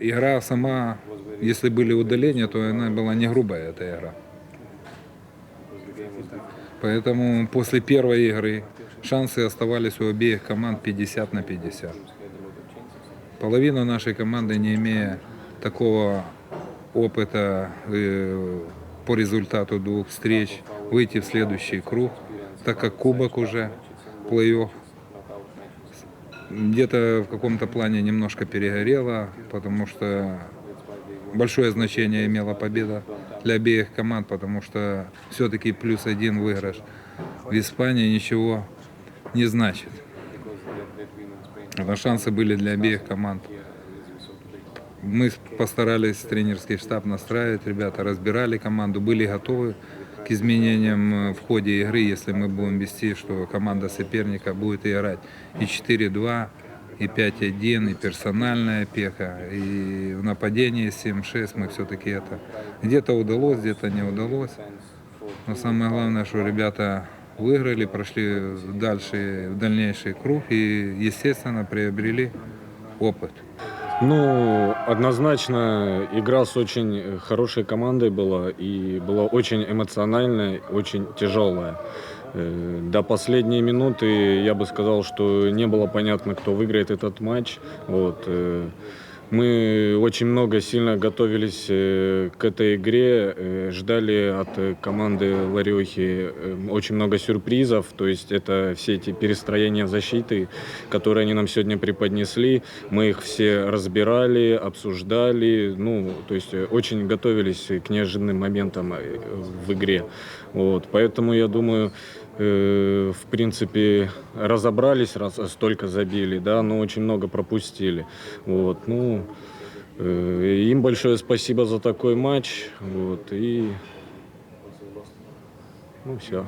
игра сама, если были удаления, то она была не грубая, эта игра. Поэтому после первой игры шансы оставались у обеих команд 50 на 50. Половина нашей команды, не имея такого опыта э, по результату двух встреч, выйти в следующий круг, так как кубок уже, плей-офф, где-то в каком-то плане немножко перегорело, потому что большое значение имела победа для обеих команд, потому что все-таки плюс один выигрыш в Испании ничего не значит. Но шансы были для обеих команд. Мы постарались тренерский штаб настраивать, ребята разбирали команду, были готовы к изменениям э, в ходе игры, если мы будем вести, что команда соперника будет играть и 4-2, и 5-1, и персональная опека, и в нападении 7-6 мы все-таки это где-то удалось, где-то не удалось. Но самое главное, что ребята выиграли, прошли дальше, в дальнейший круг и, естественно, приобрели опыт. Ну, однозначно, игра с очень хорошей командой была и была очень эмоциональная, очень тяжелая. Э, До последней минуты я бы сказал, что не было понятно, кто выиграет этот матч. Вот. Мы очень много сильно готовились э, к этой игре, э, ждали от э, команды Ларехи очень много сюрпризов, то есть это все эти перестроения защиты, которые они нам сегодня преподнесли, мы их все разбирали, обсуждали, ну, то есть очень готовились к неожиданным моментам в игре. Вот, поэтому я думаю, э, в принципе, разобрались, раз столько забили, да, но очень много пропустили. Вот, ну, э, им большое спасибо за такой матч. Вот, и ну все.